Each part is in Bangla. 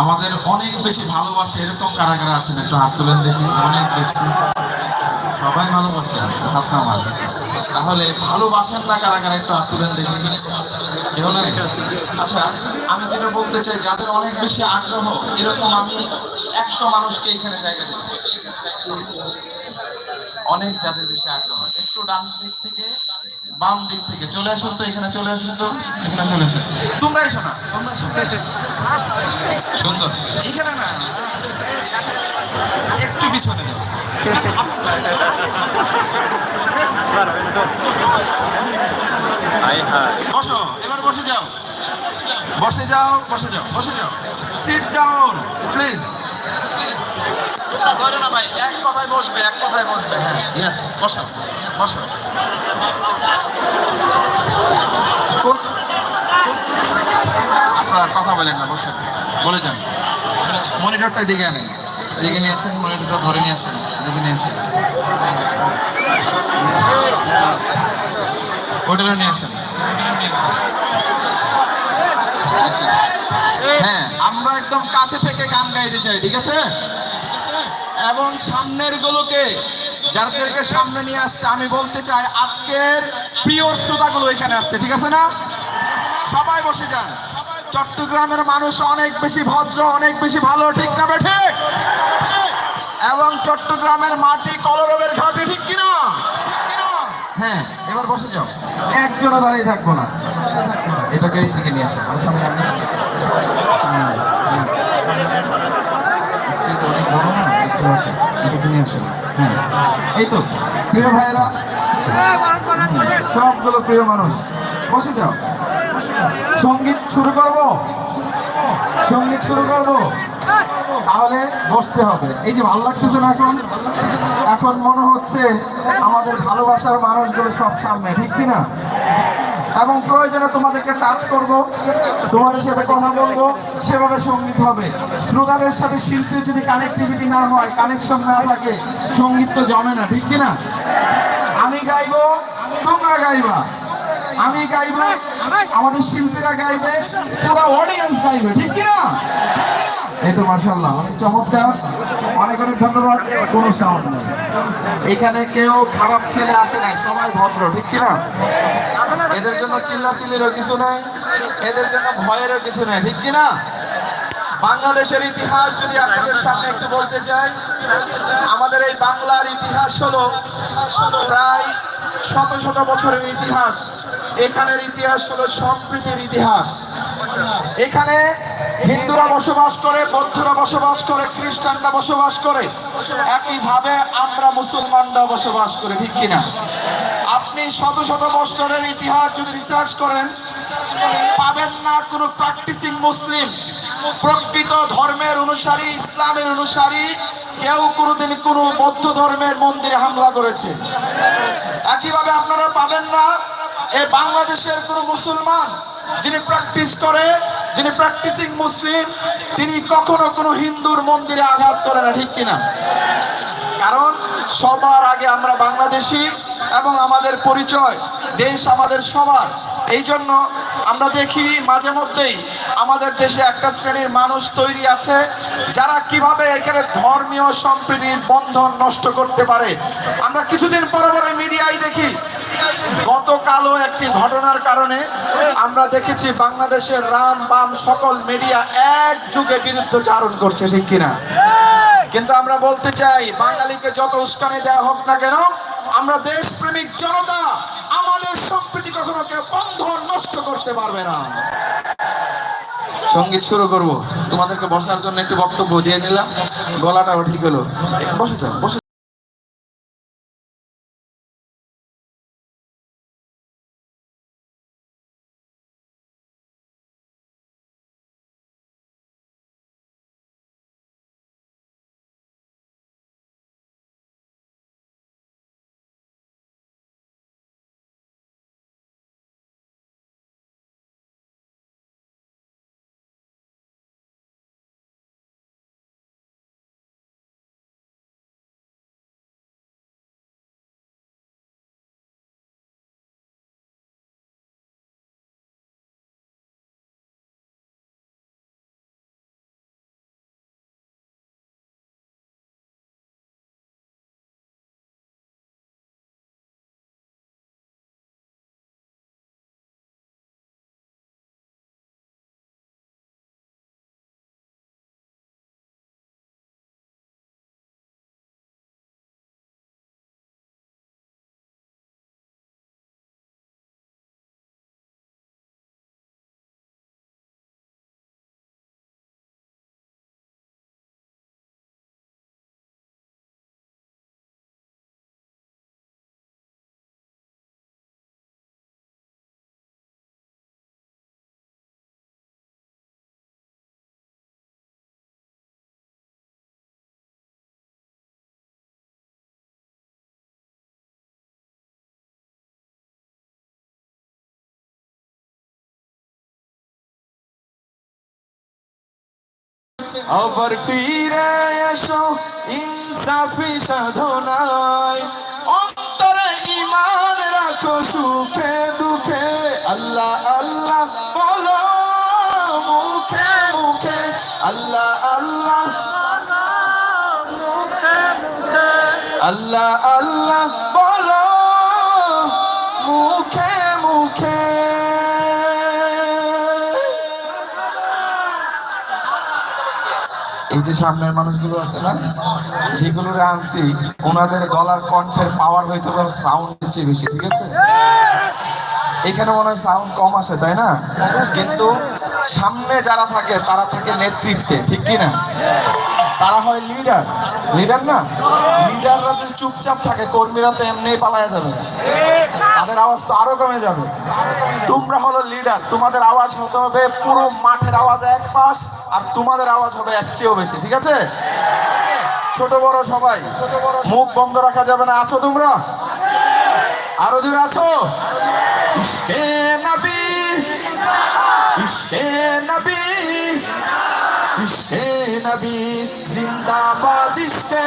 আমাদের অনেক বেশি ভালোবাসে এরকম কারা কারা আছেন একটু হাত তুলেন দেখি, অনেক বেশি। সবাই ভালোবাসে হাত তাহলে ভালোবাসেন না কারা কারা একটু আসলেন দেখি। আচ্ছা আমি যেটা বলতে চাই, যাদের অনেক বেশি আগ্রহ, এরকম আমি একশো মানুষকে এখানে জায়গা দিই। অনেক যাদের বেশি আগ্রহ। একটু ডান দিক থেকে বাম দিক থেকে। চলে আসুন তো, এখানে চলে আসুন তো, এখানে চলে আসুন। তোমরা এসো না, তোমরা। সুন্দর। এখানে না, একটু পিছনে যাও। বসো, এবার বসে যাও। বসে যাও বসে যাও বসে যাও। সিট ডাউন প্লিজ ধরে না ভাই, এক কথায় বসবে, এক কথায় বসবে। হ্যাঁ বসো বসো। আপনারা কথা বলেন না, বসেন। বলে যান। মনিটরটা দিকে আনেন। এদিকে নিয়ে আসেন, মনিটরটা ধরে নিয়ে আসেন, এদিকে নিয়ে আসেন। হোটেলে নিয়ে আসেন। হ্যাঁ আমরা একদম কাছে থেকে গান গাইতে চাই, ঠিক আছে? এবং সামনের গুলোকে যাদেরকে সামনে নিয়ে আসছে, আমি বলতে চাই, আজকের প্রিয় শ্রোতাগুলো এখানে আসছে, ঠিক আছে না? সবাই বসে যান। চট্টগ্রামের মানুষ অনেক বেশি ভদ্র অনেক বেশি ভালো ঠিক না ঠিক এবং চট্টগ্রামের মাটি কলরবের ঘাটে ঠিক কিনা? হ্যাঁ এবার বসে যাও। একজনও দাঁড়িয়ে থাকব না। এটাকে এই দিকে নিয়ে আসো। আমার সামনে আপনি হুম, হুম। স্টেজ অনেক বড় না এটাকে নিয়ে আসো। হ্যাঁ। এই তো প্রিয় ভাইয়েরা। হুম, সবগুলো প্রিয় মানুষ। বসে যাও। সংগীত শুরু করব? সংগীত শুরু করব? তাহলে বসতে হবে। এই যে ভালো লাগতেছে না এখন? এখন মনে হচ্ছে আমাদের ভালোবাসার মানুষগুলো সব সামনে, ঠিক কিনা? এবং প্রয়োজনে তোমাদেরকে টাচ করব, তোমাদের সাথে কথা বলব, সেভাবে সংগীত হবে। শ্রোতাদের সাথে শিল্পীর যদি কানেক্টিভিটি না হয় কানেকশন না থাকে, সংগীত তো জমে না, ঠিক কিনা? আমি গাইবো, তোমরা গাইবা। আমি গাইবো, আমাদের শিল্পীরা গাইবে, পুরো অডিয়েন্স গাইবে, ঠিক কিনা? এই তো মার্শাল্লাহ অনেক চমৎকার, অনেক অনেক ধন্যবাদ, কোনো সাউন্ড নেই। এখানে কেউ খারাপ ছেলে আসে নাই, সবাই ভদ্র, ঠিক কিনা? এদের জন্য চিল্লা চিল্লিরও কিছু নাই, এদের জন্য ভয়েরও কিছু নাই, ঠিক কিনা? বাংলাদেশের ইতিহাস যদি আপনাদের সামনে একটু বলতে চাই, আমাদের এই বাংলার ইতিহাস হলো প্রায় শত শত বছরের ইতিহাস। এখানের ইতিহাস হলো সম্প্রীতির ইতিহাস। এখানে হিন্দুরা বসবাস করে, বৌদ্ধরা বসবাস করে, খ্রিস্টানরা বসবাস করে। একইভাবে আমরা মুসলমানরা বসবাস করে, ঠিক কিনা? আপনি শত শত বছরের ইতিহাস যদি রিসার্চ করেন, পাবেন না কোনো প্র্যাকটিসিং মুসলিম। প্রকৃত ধর্মের অনুসারী, ইসলামের অনুসারী কেউ কোনোদিন কোনো বৌদ্ধ ধর্মের মন্দিরে হামলা করেছে। একইভাবে আপনারা পাবেন না, এ বাংলাদেশের কোনো মুসলমান যিনি প্র্যাকটিস করে, যিনি প্র্যাকটিসিং মুসলিম, তিনি কখনো কোনো হিন্দুর মন্দিরে আঘাত করে না, ঠিক কিনা? কারণ সবার আগে আমরা বাংলাদেশি এবং আমাদের পরিচয়। দেশ আমাদের সবার। এই জন্য আমরা দেখি মাঝে মধ্যেই আমাদের দেশে একটা শ্রেণির মানুষ তৈরি আছে, যারা কীভাবে এখানে ধর্মীয় সম্প্রীতির বন্ধন নষ্ট করতে পারে। আমরা কিছুদিন পরে পরে মিডিয়ায় দেখি, গতকালও একটি ঘটনার কারণে আমরা দেখেছি বাংলাদেশের রাম বাম সকল মিডিয়া এক যুগে বিরুদ্ধচারণ করছে, ঠিক কিনা? কিন্তু আমরা বলতে চাই, বাঙালিকে যত উস্কানি দেওয়া হোক না কেন, আমরা দেশপ্রেমিক জনতা আমাদের সম্প্রীতি কখনো কেউ বন্ধন নষ্ট করতে পারবে না। সংগীত শুরু করব। তোমাদেরকে বসার জন্য একটু বক্তব্য দিয়ে নিলাম। গলাটা ঠিক হলো। বসে যাও, বসে আবার ফিরে এসো, ইনসাফি সাধনায়। অন্তরে ইমান রাখো সুখে দুঃখে। আল্লাহ আল্লাহ, বলো মুখে মুখে। আল্লাহ আল্লাহ আল্লাহ আল্লাহ এই যে সামনের মানুষগুলো আছে না, যেগুলো আনছি, ওনাদের গলার কণ্ঠের পাওয়ার হয়তো সাউন্ড চেয়ে বেশি, ঠিক আছে? এখানে মনে হয় সাউন্ড কম আসে, তাই না? কিন্তু সামনে যারা থাকে, তারা থাকে নেতৃত্বে, ঠিক কিনা? তারা হয় লিডার লিডার না? লিডাররা চুপচাপ থাকে, কর্মীরা তো এমনি পালায়া যাবে। তাদের আওয়াজ তো আরও কমে যাবে। তোমরা হলো লিডার তোমাদের আওয়াজ হতে হবে পুরো মাঠের আওয়াজ এক পাশ আর তোমাদের আওয়াজ হবে এক চেয়েও বেশি, ঠিক আছে? ছোট বড় সবাই, মুখ বন্ধ রাখা যাবে না। আছো তোমরা? আরও জোরে আছো? নবী নবী, জিন্দাবাদ ইশকে।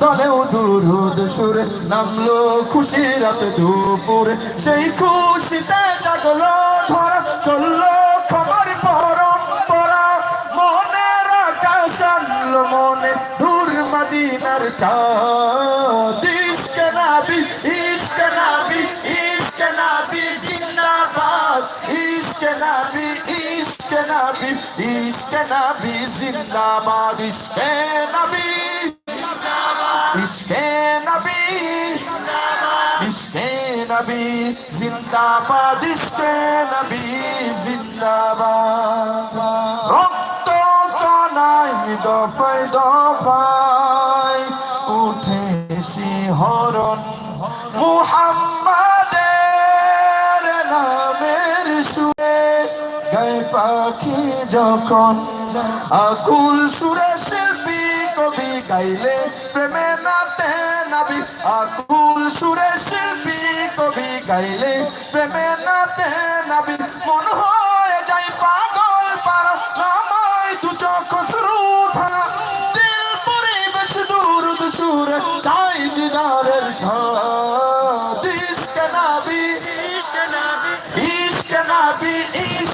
দলেও দুরুদ সুরে নামলো খুশি রাত দুপুরে। সেই খুশিতে জাগলো ধরা, চলল খবর পরম্পরা। মনের আকাশ আনলো মনে দূর মদিনার চাঁদ। ইশকে নাবি ইশকে নাবি ইশকে নাবি, জিন্দাবাদ। ইশকে নাবি ইশকে নাবি ইশকে নাবি, জিন্দাবাদ। ইশকে নাবি। ইশকে নবী ইশকে নবী, জিন্দাবাদ ইশকে নবী, জিন্দাবাদ। রক্ত কানাই দফায় দফায় উঠে শিহরণ মুহাম্মাদের নামের সুরে, গায়ে পাখি যখন আকুল সুরে শিল্পী কবি গাইলে প্রেমে নাতে নাবি আকুল সুরে শিল্পী কবি গাইলে। প্রেমে নাতে নাবি মন হয়ে যাই পাগল পারা নামাই দু চোখ শুরু ধারা দিল পরিবেশ দূর সুরে, চাই দিদারের সাথ। ইশকে নাবি ইশকে নাবি ইশকে নাবি ইশকে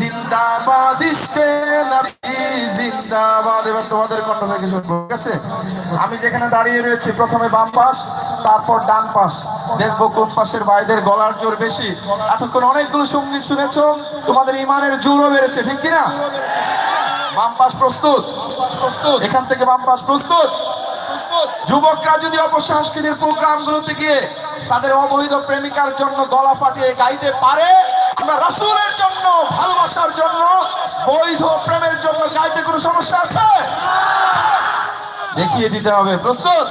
জিন্দাবাদ জিন্দাবাদ। এবার তোমাদের কণ্ঠ থেকে শুনব, ঠিক আছে? আমি যেখানে দাঁড়িয়ে রয়েছি, প্রথমে বাম পাশ, তারপর ডান পাশ। দেখব কোন পাশের ভাইদের গলার জোর বেশি। এতক্ষণ অনেকগুলো সংগীত শুনেছো, তোমাদের ইমানের জোরও বেড়েছে, ঠিক কিনা? বাম পাশ প্রস্তুত? প্রস্তুত এখান থেকে বাম পাশ প্রস্তুত? যুবকরা যদি অপসংস্কৃতির প্রোগ্রামগুলোতে গিয়ে তাদের অবৈধ প্রেমিকার জন্য গলা ফাটিয়ে গাইতে পারে আমরা রাসূলের জন্য, ভালোবাসার জন্য, বৈধ প্রেমের জন্য গাইতে কোনো সমস্যা আছে? দেখিয়ে দিতে হবে, প্রস্তুত?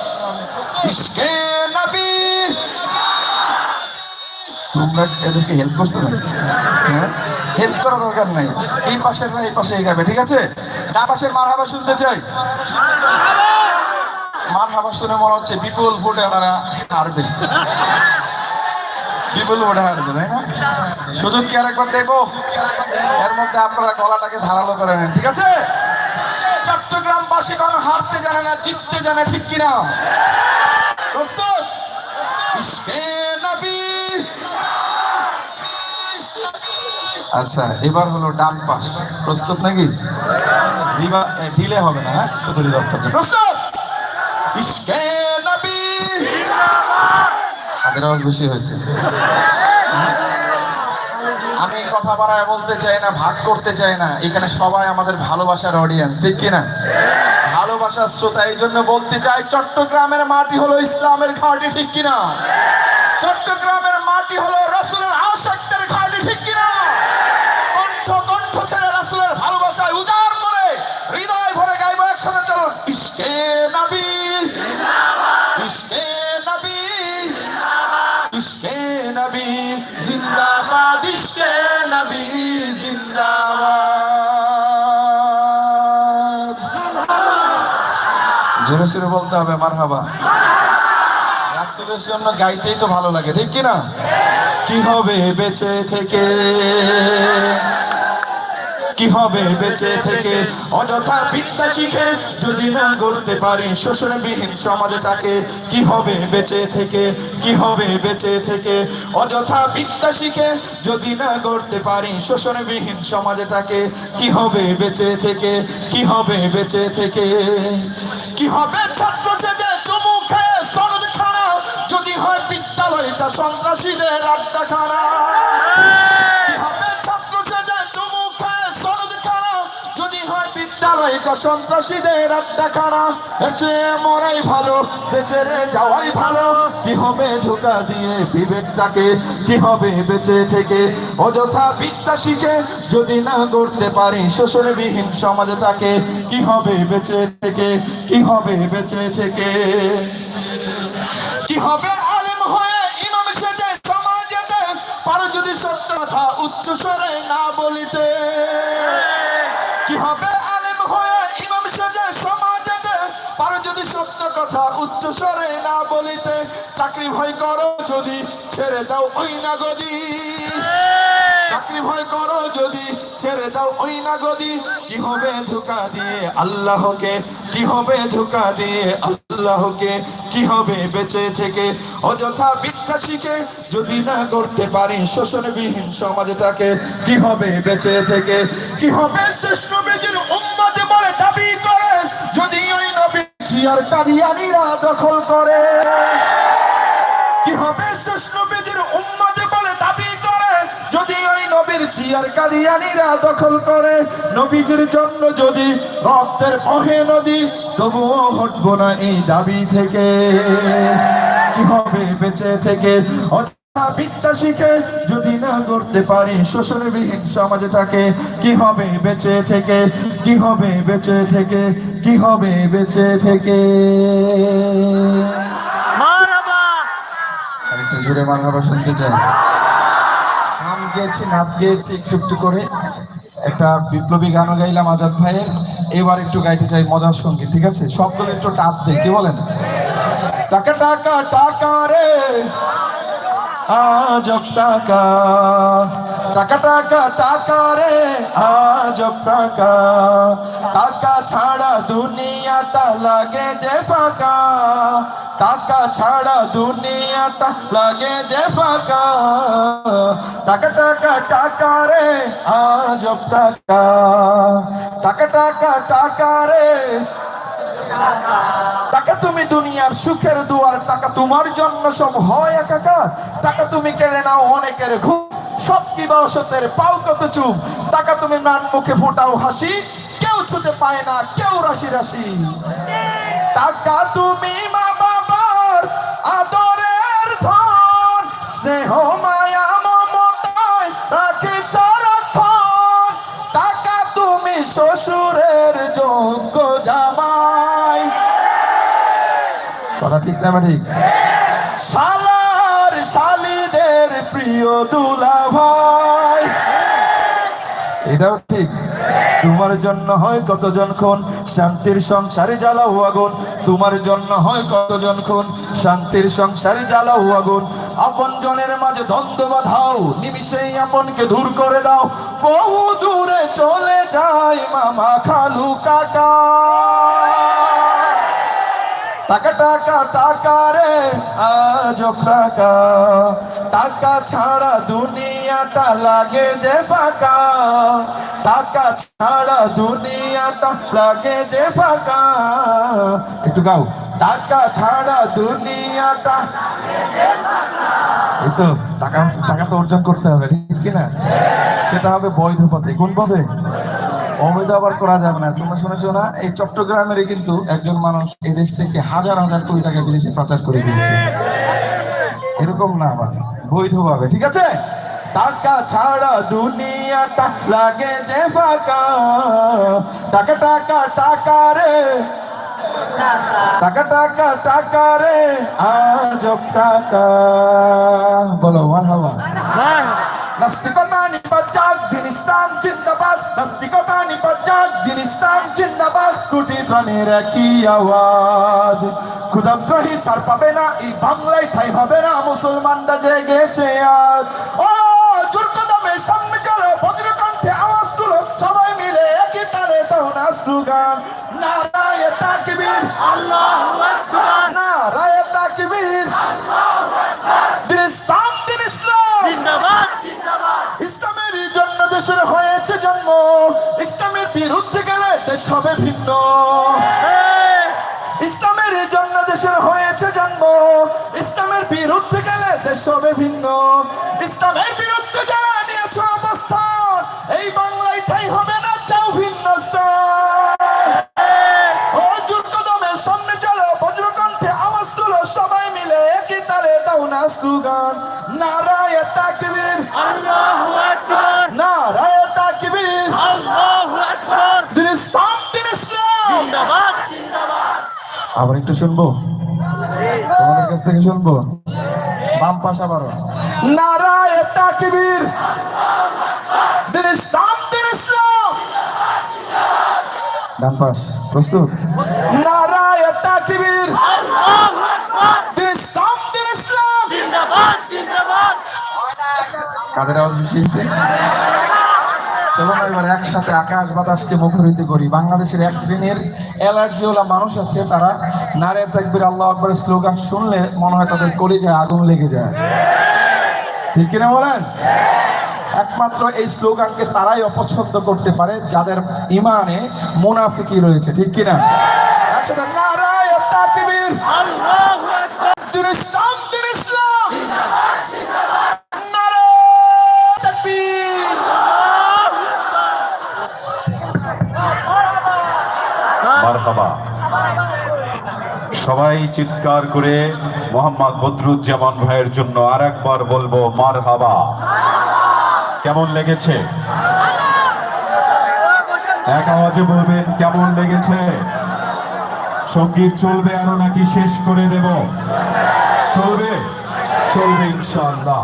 তোমরা এদেরকে হেল্প করছ না হ্যাঁ? হেল্প করা দরকার নাই। এই পাশের না, এই পাশে গাবে ঠিক আছে? ডান পাশের মার হাবা শুনতে চাই? মার হাবা শুনে মনে হচ্ছে বিপুল ভোটে ওনারা হারবে। বিপুল ভোটে হারবে, তাই না? সুযোগ কি আরেকবার দেবো? এর মধ্যে আপনারা গলাটাকে ধারালো করে নেন ঠিক আছে? চট্টগ্রামবাসী কোনো হারতে জানে না জিততে জানে ঠিক কিনা? প্রস্তুত? আচ্ছা এবার হলো ডান পাশ। প্রস্তুত নাকি? ঢিলে হবে না হ্যাঁ? শুধু থাকবে প্রস্তুত? ইশকে নবী। আওয়াজ বেশি হয়েছে। কথা বাড়ায় বলতে চাই না, ভাগ করতে চাই না, এখানে সবাই আমাদের ভালোবাসার অডিয়েন্স ঠিক কিনা? ভালোবাসার শ্রোতা এই জন্য বলতে চাই চট্টগ্রামের মাটি হলো ইসলামের ঘাটি, ঠিক কিনা? চট্টগ্রামের মাটি হলো রসুলের আশাক্তের ঘাটি, ঠিক কিনা? কণ্ঠ কণ্ঠ ছেড়ে রসুলের ভালোবাসায় উজাড় করে হৃদয় ভরে গাইব একসাথে, চলুন। ইশকে নবী নবী ইশকে নবী, জিন্দাবাদ, ইশকে নবী, জিন্দাবাদ। জোরে সুরে বলতে হবে, মারহাবা। রাসূলের জন্য গাইতেই তো ভালো লাগে, ঠিক কি না কি হবে বেঁচে থেকে? কি হবে বেঁচে থেকে? অযথা বিদ্যা শিখে যদি না গড়তে পারি, শোষণবিহীন সমাজটাকে কি হবে বেঁচে থেকে? কি হবে বেঁচে থেকে? অযথা বিদ্যা শিখে যদি না গড়তে পারি, শোষণবিহীন সমাজটাকে কি হবে বেঁচে থেকে? কি হবে বেঁচে থেকে? কি হবে ছাত্র সেজে চুমু খেয়ে সনদ খানা? যদি হয় বিদ্যালয়টা সন্ত্রাসীদের আড্ডাখানা। কি হয় বিদ্যালয়টা সন্ত্রাসীদের আড্ডাখানা মরাই ভালো ভালো। হবে দিয়ে হবে থেকে? অযথা যদি না গড়তে পারি, শোষণবিহীন সমাজটাকে কি হবে বেঁচে থেকে? কি হবে বেঁচে থেকে? কি হবে আলেম পারো যদি সত্য কথা উচ্চ স্বরে না বলিতে। কি হবে আলেম হয়ে ইমাম সেজে সমাজেতে? পারো যদি সত্য কথা উচ্চ স্বরে না বলিতে চাকরি ভয় করো যদি ছেড়ে দাও ওই না গদি। চাকরি ভয় করো যদি ছেড়ে দাও ওই না গদি। কি হবে ধোকা দিয়ে আল্লাহকে? কি হবে ধোকা দিয়ে আল্লাহকে? কি হবে বেঁচে থেকে? অযথা বিশ্বাসীকে যদি না করতে পারি, শোষণবিহীন তাকে কি হবে বেঁচে থেকে? কি হবে শেষ নবীজির বলে দাবি করে? যদি ওই আর কাদিয়ানিরা দখল করে, কি হবে শেষ নবীর কাদিয়ানিরা দখল করে। নবীজির জন্য যদি রক্তের বহে নদী তবুও হটবো না এই দাবি থেকে। কি হবে বেঁচে থেকে? বিদ্যা শিখে যদি না করতে পারি শোষণবিহীন সমাজে থাকে কি হবে বেঁচে থেকে? কি হবে বেঁচে থেকে? কি হবে বেঁচে থেকে? আরেকটু জোরে মারহাবা শুনতে চাই। গেয়েছি, নাচ গেয়েছি, একটু একটু করে। একটা বিপ্লবী গানও গাইলাম আজাদ ভাইয়ের। এবার একটু গাইতে চাই মজার সঙ্গে ঠিক আছে? সবগুলো একটু টাচ দেই, কি বলেন? টাকা টাকা টাকা রে। আজব টাকা। টাকা টাকা টাকা রে। আজব টাকা। টাকা ছাড়া দুনিয়াটা লাগে যে ফাঁকা। টাকা ছাড়া দুনিয়াটা লাগে যে ফাঁকা। টাকা টাকা টাকা রে আজব টাকা। টাকা টাকা টাকা রে। টাকা তুমি দুনিয়ার সুখের দুয়ার, টাকা তোমার জন্য সব হয় একাকার। টাকা তুমি কেড়ে নাও অনেকের ঘুম, সব কি বাসতের পাও কত চুপ টাকা তুমি নান মুখে ফোটাও হাসি, কেউ ছুতে পায় না, কেউ রাশি রাশি। টাকা তুমি মা আদরের ধন, স্নেহ, মায়া, মমতায় রাখি সারাক্ষণ টাকা তুমি শ্বশুরের যোগ্য জামাই। কথা ঠিক না ঠিক শালার শালিদের প্রিয় দুলা ভাই এটাও ঠিক। তোমার জন্য হয় কতজন খুন? শান্তির সংসারে জ্বালাও আগুন। তোমার জন্য হয় কতজন খুন? শান্তির সংসারে জ্বালাও আগুন। আপন জনের মাঝে দ্বন্দ্ব বাধাও। নিমিশেই আপনকে দূর করে দাও। বহু দূরে চলে যায় মামা খালু কাকা। টাকা টাকা টাকা রে আজ টাকা টাকা ছাড়া দুনিয়াটা লাগে যে ফাঁকা। টাকা ছাড়া দুনিয়াটা লাগে যে ফাঁকা। একটু গাও। টাকা ছাড়া দুনিয়াটা এই তো টাকা টাকা তো অর্জন করতে হবে ঠিক কিনা? সেটা হবে বৈধ পথে। কোন পথে? অবৈধ আবার করা যাবে না। তোমরা শুনেছো না? এই চট্টগ্রামেরই কিন্তু একজন মানুষ এই দেশ থেকে হাজার হাজার কোটি টাকা বিদেশে পাচার করে দিয়েছে। এরকম না আবার, বৈধভাবে, ঠিক আছে? টাকা ছাড়া দুনিয়াটা লাগে যে ফাঁকা। টাকা টাকা টাকা রে। টাকা টাকা টাকা রে। আজব টাকা। বলো মার হাওয়া। নাস্তিকতা নিপাচাক দিন ইসলাম জিন্দাবাদ। নাস্তিকতা নিপাচাক দিন ইসলাম জিন্দাবাদ। কোটি প্রাণের একই আওয়াজ। ক্ষুদাগ্রহী ছাড় পাবে না এই বাংলায় ঠাই হবে না মুসলমানরা জেগেছে আজ। ও জোরকদমে সামনে চলো বজ্রকণ্ঠে আওয়াজ তুলো সবাই মিলে একই তালে দাও না স্লোগান নারায় তাকবীর। নারায় তাকবীর। দিন ইসলাম দিন ইসলাম দেশের হয়েছে জন্ম। ইসলামের বিরুদ্ধে গেলে দেশ হবে ভিন্ন। ইসলামের জন্য দেশের হয়েছে জন্ম ইসলামের বিরুদ্ধে গেলে দেশ হবে ভিন্ন। ইসলামের বিরুদ্ধে যারা নিয়েছ অবস্থান আবার একটু শুনব? তোমাদের কাছ থেকে শুনব? বাম পাশ আবারও নারায় তাকবীর দিন ইসলাম দিন ইসলাম। ডান পাশ প্রস্তুত? নারায় তাকবীর দিন ইসলাম। দিন ইসলাম কাদের আওয়াজ বেশি হয়েছে? চলো না এবার একসাথে আকাশ বাতাসকে মুখরিত করি। বাংলাদেশের এক শ্রেণির অ্যালার্জিওয়ালা মানুষ আছে, তারা নারে তাকবির, আল্লাহ আকবরের স্লোগান শুনলে মনে হয় তাদের কলিজায় আগুন লেগে যায়। ঠিক কিনা বলেন? একমাত্র এই স্লোগানকে তারাই অপছন্দ করতে পারে, যাদের ইমানে মুনাফিকি রয়েছে। ঠিক কিনা? একসাথে নারায় তাকবীর। দিন সবাই চিৎকার করে মোহাম্মদ বদরুজ্জামান ভাইয়ের জন্য আর একবার বলব মারহাবা কেমন লেগেছে? এক আওয়াজে বলবেন, কেমন লেগেছে? সংগীত চলবে আরও নাকি শেষ করে দেব? চলবে? চলবে ইনশাআল্লাহ।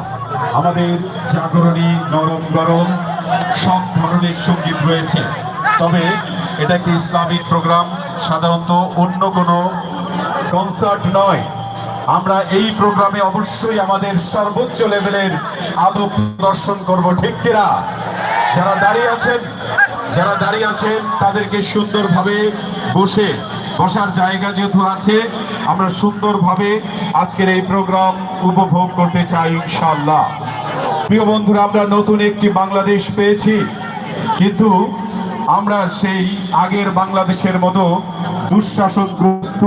আমাদের জাগরণী নরম গরম, সব ধরনের সংগীত রয়েছে। তবে এটা একটি ইসলামিক প্রোগ্রাম, সাধারণত অন্য কোনো কনসার্ট নয়। আমরা এই প্রোগ্রামে অবশ্যই আমাদের সর্বোচ্চ লেভেলের আদব প্রদর্শন করব, ঠিক কিনা? যারা দাঁড়িয়ে আছেন, যারা দাঁড়িয়ে আছেন, তাদেরকে সুন্দরভাবে বসে, বসার জায়গা যেহেতু আছে, আমরা সুন্দরভাবে আজকের এই প্রোগ্রাম উপভোগ করতে চাই, ইনশাআল্লাহ। প্রিয় বন্ধুরা, আমরা নতুন একটি বাংলাদেশ পেয়েছি, কিন্তু আমরা সেই আগের বাংলাদেশের মতো দুঃশাসনগ্রস্ত